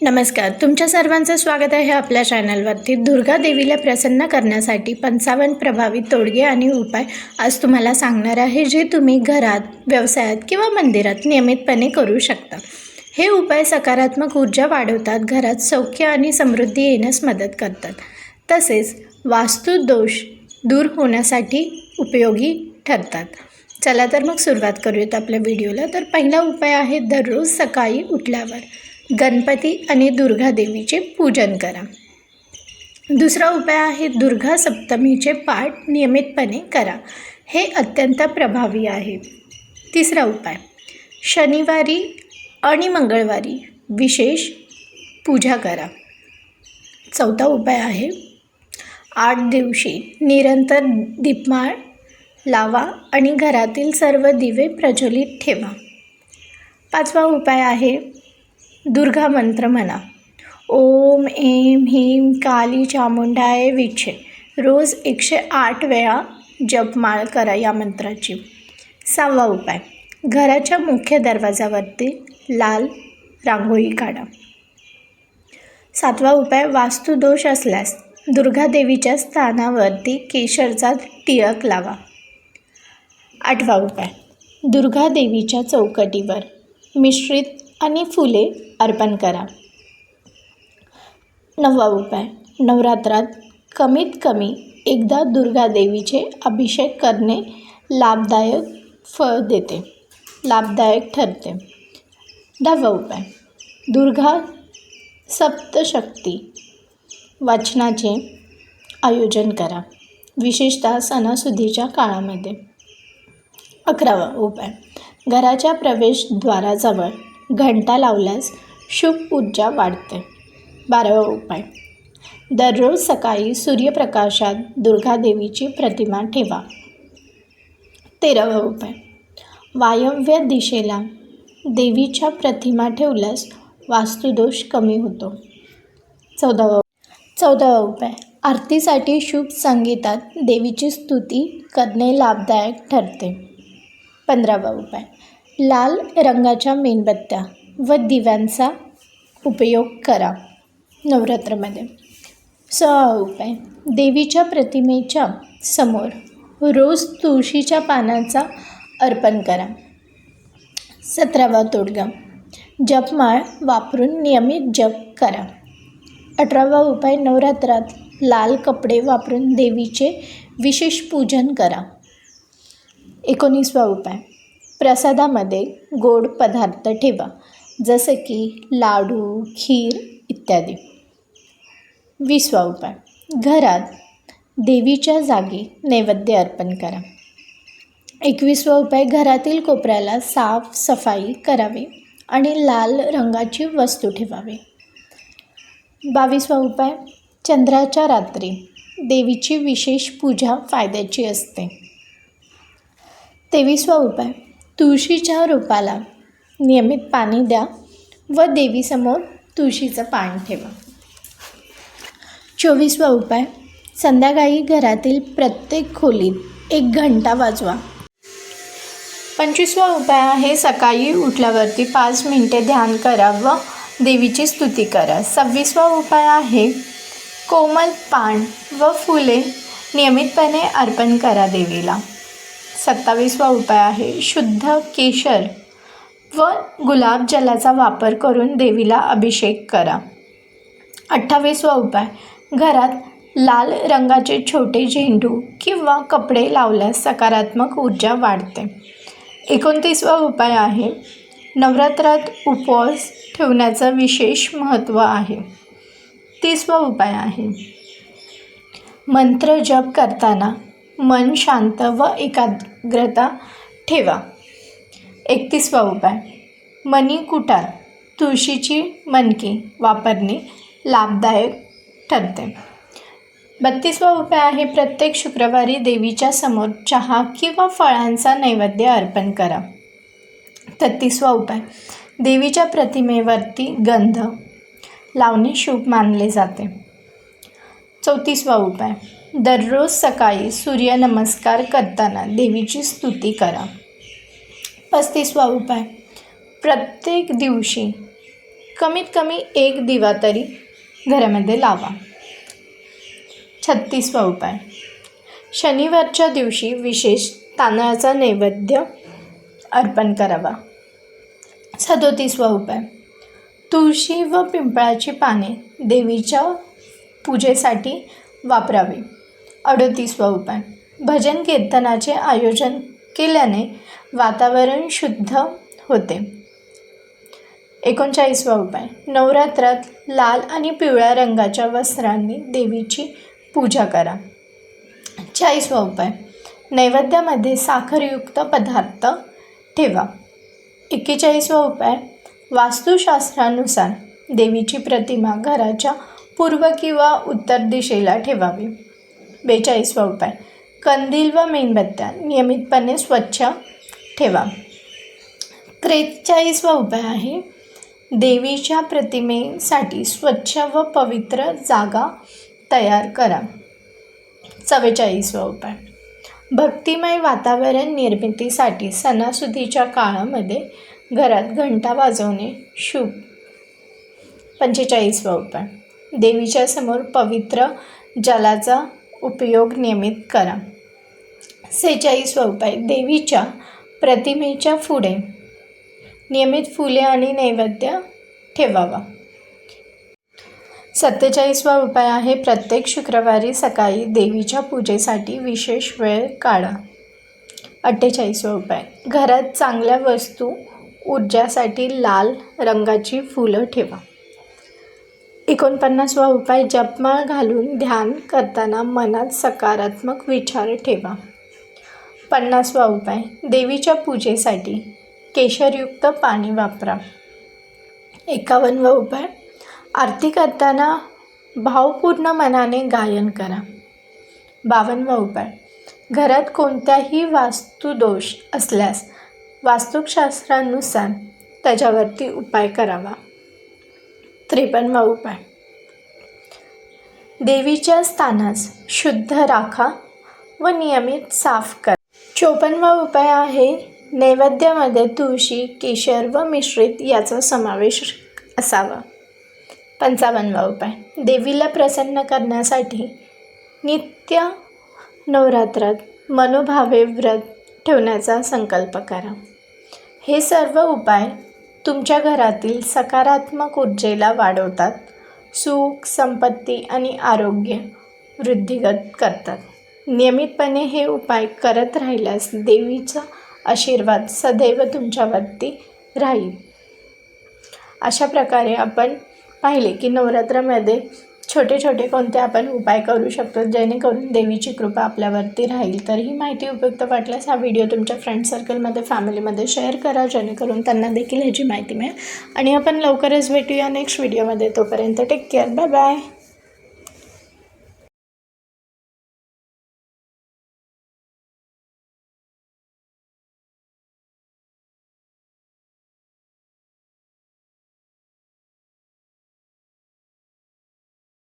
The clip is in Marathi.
नमस्कार तुमच्या सर्वांचं स्वागत आहे आपल्या चॅनलवरती. दुर्गा देवीला प्रसन्न करण्यासाठी पंचावन्न प्रभावी तोडगे आणि उपाय आज तुम्हाला सांगणार आहे जे तुम्ही घरात व्यवसायात किंवा मंदिरात नियमितपणे करू शकता. हे उपाय सकारात्मक ऊर्जा वाढवतात घरात सौख्य आणि समृद्धी येण्यास मदत करतात. तसेच वास्तू दोष दूर होण्यासाठी उपयोगी ठरतात. चला तर मग सुरुवात करूयात आपल्या व्हिडिओला. तर पहिला उपाय आहे दररोज सकाळी उठल्यावर. गणपती आणि दुर्गा देवीचे पूजन करा. दुसरा उपाय आहे दुर्गा सप्तमीचे पाठ नियमितपणे करा. हे अत्यंत प्रभावी आहे. तिसरा उपाय शनिवारी आणि मंगळवारी विशेष पूजा करा. चौथा उपाय आहे आठ दिवशी निरंतर दीपमाळ लावा आणि घरातील सर्व दिवे प्रज्वलित ठेवा. पाचवा उपाय आहे दुर्गा मंत्र म्हणा. ओम एम ह्रीम काली चामुंडाय विच्छे रोज एकशे आठ वेळा जपमाळ करा या मंत्राची. सहावा उपाय. घराच्या मुख्य दरवाजावरती लाल रांगोळी काढा. सातवा उपाय. वास्तुदोष असल्यास दुर्गा देवीच्या स्थानावरती केशरचा टिळक लावा. आठवा उपाय. दुर्गा देवीच्या चौकटीवर मिश्रित आणि फुले अर्पण करा. नववा उपाय. नवरात्रात कमीत कमी एकदा दुर्गा देवीचे अभिषेक करणे लाभदायक फळ देते. लाभदायक ठरते. दहावा उपाय. दुर्गा सप्तशक्ती वाचनाचे आयोजन करा. विशेषतः सणासुदीच्या काळामध्ये. अकरावा उपाय. घराच्या प्रवेशद्वाराजवळ घंटा लावल्यास शुभ ऊर्जा वाढते. बारावा उपाय. दररोज सकाळी सूर्यप्रकाशात दुर्गादेवीची प्रतिमा ठेवा. तेरावा उपाय. वायव्य दिशेला देवीच्या प्रतिमा ठेवल्यास वास्तुदोष कमी होतो. चौदावा चौदावा उपाय. आरतीसाठी शुभ संगीतात देवीची स्तुती करणे लाभदायक ठरते. पंधरावा उपाय. लाल रंगाच्या मेणबत्त्या व दिव्यांचा उपयोग करा. नवरात्रामध्ये. सहा उपाय. देवीच्या प्रतिमेच्या समोर रोज तुळशीच्या पानाचा अर्पण करा. सतरावा तोडगा. जपमाळ वापरून नियमित जप करा. अठरावा उपाय. नवरात्रात लाल कपडे वापरून देवीचे विशेष पूजन करा. एकोणीसवा उपाय. प्रसादामध्ये गोड पदार्थ ठेवा जसं की लाडू खीर इत्यादी. विसवा उपाय. घरात देवीच्या जागी नैवेद्य अर्पण करा. एकवीसवा उपाय घरातील कोपऱ्याला साफ सफाई करावी आणि लाल रंगाची वस्तू ठेवावी. बावीसवा उपाय चंद्राच्या रात्री देवीची विशेष पूजा फायद्याची असते. तेवीसवा उपाय तुळशीच्या रोपाला नियमित पाणी द्या व देवीसमोर तुळशीचं पान ठेवा. चोवीसवा उपाय संध्याकाळी घरातील प्रत्येक खोलीत एक घंटा वाजवा. पंचवीसवा उपाय आहे सकाळी उठल्यावरती पाच मिनटे ध्यान करा व देवीची स्तुती करा. सव्वीसवा उपाय आहे कोमल पान व फुले नियमितपणे अर्पण करा देवीला. सत्तावीसवा उपाय आहे. शुद्ध केशर व गुलाबजलाचा वापर करून देवीला अभिषेक करा. अठ्ठावीसवा उपाय घरात लाल रंगाचे छोटे झेंडू किंवा कपडे लावल्यास सकारात्मक ऊर्जा वाढते. एकोणतीसवा उपाय आहे नवरात्रात उपवास ठेवण्याचं विशेष महत्त्व आहे. तीसवा उपाय आहे मंत्र जप करताना मन शांत व एकाग्रता ठेवा. एकतीसवा उपाय. मनी कुटार. तुळशीची मनकी वापरणे लाभदायक ठरते. बत्तीसवा उपाय आहे प्रत्येक शुक्रवारी देवीच्या समोर चहा किंवा फळांचा नैवेद्य अर्पण करा. तत्तीसवा उपाय. देवीच्या प्रतिमेवरती गंध लावणे शुभ मानले जाते. चौतीसवा उपाय. दररोज सकाळी सूर्यनमस्कार करताना देवीची स्तुती करा. पस्तीसवा उपाय. प्रत्येक दिवशी कमीत कमी एक दिवा तरी घरामध्ये लावा. छत्तीसवा उपाय. शनिवारच्या दिवशी विशेष तांदळाचा नैवेद्य अर्पण करावा. सदोतीसवा उपाय. तुळशी व पिंपळाची पाने देवीच्या पूजेसाठी वापरावी. अडतीसवा उपाय. भजन कीर्तनाचे आयोजन केल्याने वातावरण शुद्ध होते. एकोणचाळीसवा उपाय. नवरात्रात लाल आणि पिवळ्या रंगाच्या वस्त्रांनी देवीची पूजा करा. चाळीसवा उपाय. नैवेद्यामध्ये साखरयुक्त पदार्थ ठेवा. एक्केचाळीसवा उपाय. वास्तुशास्त्रानुसार देवीची प्रतिमा घराच्या पूर्व किंवा उत्तर दिशेला ठेवावी. बेचाळीसवा उपाय. कंदील व मेणबत्त्या नियमितपणे स्वच्छ ठेवा. त्रेचाळीसवा उपाय आहे. देवीच्या प्रतिमेसाठी स्वच्छ व पवित्र जागा तयार करा. चव्वेचाळीसवा उपाय. भक्तिमय वातावरण निर्मितीसाठी सणासुदीच्या काळामध्ये घरात घंटा वाजवणे शुभ. पंचेचाळीसवा उपाय. देवीच्या समोर पवित्र जलाचा उपयोग नियमित करा. सेहेचाळीसवा उपाय देवीच्या प्रतिमेच्या पुढे नियमित फुले आणि नैवेद्य ठेवावा. सत्तेचाळीसवा उपाय आहे प्रत्येक शुक्रवारी सकाळी देवीच्या पूजेसाठी विशेष वेळ काढा. अठ्ठेचाळीसवा उपाय घरात चांगल्या वस्तू ऊर्जासाठी लाल रंगाची फुलं ठेवा. एकोणपन्नासवा उपाय जपमाळ घालून ध्यान करताना मनात सकारात्मक विचार ठेवा. पन्नासवा उपाय देवीच्या पूजेसाठी केशरयुक्त पाणी वापरा. एकावन्नवा उपाय आरती करताना भावपूर्ण मनाने गायन करा. बावन्नवा उपाय घरात कोणत्याही वास्तुदोष असल्यास वास्तुशास्त्रानुसार त्याच्यावरती उपाय करावा. त्रेपन्नवा उपाय. देवीच्या स्थानास शुद्ध राखा व नियमित साफ करा. चोपन्नवा उपाय आहे नैवेद्यामध्ये तुळशी केशर व मिश्रित याचा समावेश असावा. पंचावन्नवा उपाय. देवीला प्रसन्न करण्यासाठी नित्य नवरात्रात मनोभावे व्रत ठेवण्याचा संकल्प करा. हे सर्व उपाय तुमच्या घरातील सकारात्मक ऊर्जेला वाढवतात. सुख संपत्ती आणि आरोग्य वृद्धिगत करतात. नियमितपणे हे उपाय करत राहिल्यास देवीचा आशीर्वाद सदैव तुमच्यावरती राहील. अशा प्रकारे आपण पाहिले की नवरात्रामध्ये छोटे छोटे कोणते आपण उपाय करू शकतो जेणेकरून देवीची कृपा आपल्यावरती राहील. तर ही माहिती उपयुक्त वाटल्यास हा व्हिडिओ तुमच्या फ्रेंड सर्कलमध्ये फॅमिलीमध्ये शेअर करा जेणेकरून त्यांना देखील ह्याची माहिती मिळेल. आणि आपण लवकरच भेटूया नेक्स्ट व्हिडिओमध्ये तोपर्यंत टेक केअर बाय बाय